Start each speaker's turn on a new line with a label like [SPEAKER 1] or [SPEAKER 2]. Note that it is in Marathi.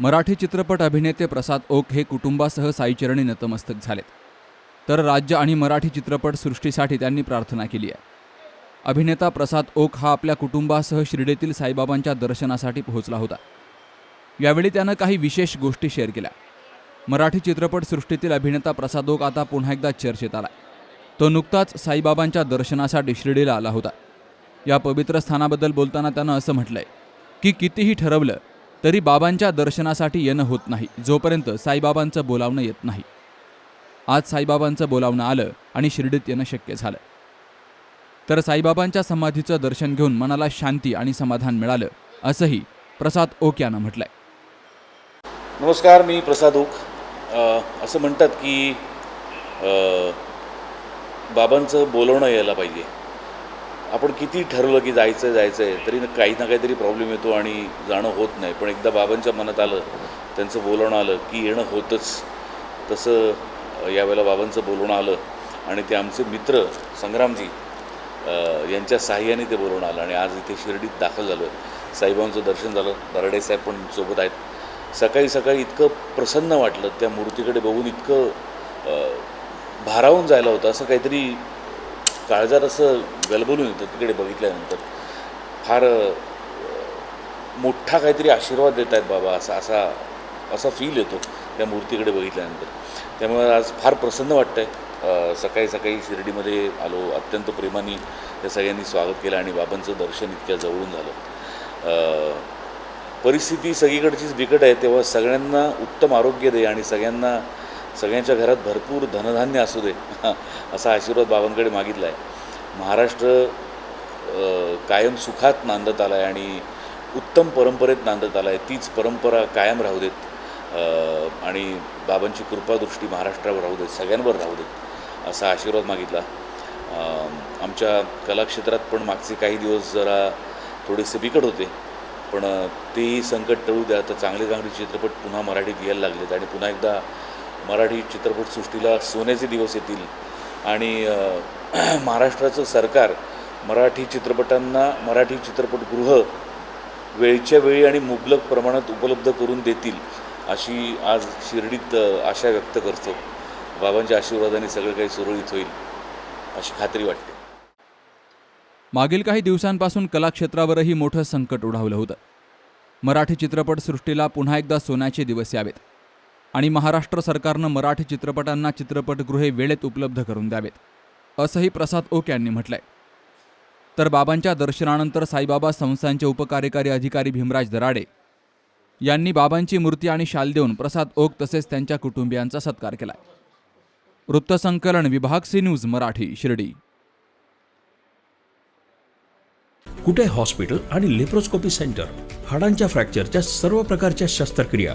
[SPEAKER 1] मराठी चित्रपट अभिनेते प्रसाद ओक हे कुटुंबासह साईचरणी नतमस्तक झालेत. तर राज्य आणि मराठी चित्रपट सृष्टीसाठी त्यांनी प्रार्थना केली आहे. अभिनेता प्रसाद ओक हा आपल्या कुटुंबासह शिर्डीतील साईबाबांच्या दर्शनासाठी पोहोचला होता. यावेळी त्यानं काही विशेष गोष्टी शेअर केल्या. मराठी चित्रपट सृष्टीतील अभिनेता प्रसाद ओक आता पुन्हा एकदा चर्चेत आला तो नुकताच साईबाबांच्या दर्शनासाठी शिर्डीला आला होता. या पवित्र स्थानाबद्दल बोलताना त्यानं असं म्हटलंय की कितीही ठरवलं तरी बाबांच्या दर्शनासाठी येणं होत नाही. जोपर्यंत साईबाबांचं बोलावणं येत नाही. आज साईबाबांचं बोलावणं आलं आणि शिर्डीत येणं शक्य झालं. तर साईबाबांच्या समाधीचं दर्शन घेऊन मनाला शांती आणि समाधान मिळालं असंही प्रसाद ओक यानं म्हटलंय.
[SPEAKER 2] नमस्कार मी प्रसाद ओक. असं म्हणतात की बाबांचं बोलवणं यायला पाहिजे. आपण किती ठरवलं की जायचं जायचं आहे तरी काही ना काहीतरी प्रॉब्लेम येतो आणि जाणं होत नाही. पण एकदा बाबांच्या मनात आलं त्यांचं बोलवणं आलं की येणं होतंच. तसं यावेळेला बाबांचं बोलवणं आलं आणि ते आमचे मित्र संग्रामजी यांच्या साह्याने ते बोलवणं आलं आणि आज इथे शिर्डीत दाखल झालो आहे साईबाबांचं दर्शन झालं दराडे साहेब पण सोबत आहेत. सकाळी सकाळी इतकं प्रसन्न वाटलं त्या मूर्तीकडे बघून इतकं भारावून जायला होतं. असं काहीतरी काळजात असं गलबलून येतं तिकडे बघितल्यानंतर. फार मोठा काहीतरी आशीर्वाद देत आहेत बाबा असा असा असा फील येतो त्या मूर्तीकडे बघितल्यानंतर. त्यामुळे आज फार प्रसन्न वाटतं आहे सकाळी सकाळी शिर्डीमध्ये आलो अत्यंत प्रेमाने त्या सगळ्यांनी स्वागत केलं आणि बाबांचं दर्शन इतक्या जवळून झालं. परिस्थिती सगळीकडचीच बिकट आहे तेव्हा सगळ्यांना उत्तम आरोग्य दे आणि सगळ्यांना सगळ्यांच्या घरात भरपूर धनधान्य असू दे. असा आशीर्वाद बाबांकडे मागितला आहे महाराष्ट्र कायम सुखात नांदत आला आहे आणि उत्तम परंपरेत नांदत आला आहे तीच परंपरा कायम राहू देत. आणि बाबांची कृपादृष्टी महाराष्ट्रावर राहू देत सगळ्यांवर राहू देत असा आशीर्वाद मागितला. आमच्या कलाक्षेत्रात पण मागचे काही दिवस जरा थोडेसे बिकट होते. पण तेही संकट टळू द्या. तर चांगले चांगले चित्रपट पुन्हा मराठीत यायला लागलेत आणि पुन्हा एकदा मराठी चित्रपटसृष्टीला सोन्याचे दिवस येतील. आणि महाराष्ट्राचं सरकार मराठी चित्रपटांना मराठी चित्रपटगृह वेळच्या वेळी आणि मुबलक प्रमाणात उपलब्ध करून देतील अशी आज शिर्डीत आशा व्यक्त करतो. बाबांच्या आशीर्वादाने सगळं काही सुरळीत होईल अशी खात्री वाटते.
[SPEAKER 1] मागील काही दिवसांपासून कलाक्षेत्रावरही मोठं संकट ओढावलं होतं. मराठी चित्रपटसृष्टीला पुन्हा एकदा सोन्याचे दिवस यावेत. आणि महाराष्ट्र सरकारनं मराठी चित्रपटांना चित्रपटगृहे वेळेत उपलब्ध करून द्यावेत असंही प्रसाद ओक यांनी म्हटलंय. तर बाबांच्या दर्शनानंतर साईबाबा संस्थांचे उपकार्यकारी अधिकारी भीमराज दराडे यांनी बाबांची मूर्ती आणि शाल देऊन प्रसाद ओक तसेच त्यांच्या कुटुंबियांचा सत्कार केलाय. वृत्तसंकलन विभाग सी न्यूज मराठी शिर्डी.
[SPEAKER 3] कुठे हॉस्पिटल आणि लेप्रोस्कोपी सेंटर? हाडांच्या फ्रॅक्चरच्या सर्व प्रकारच्या शस्त्रक्रिया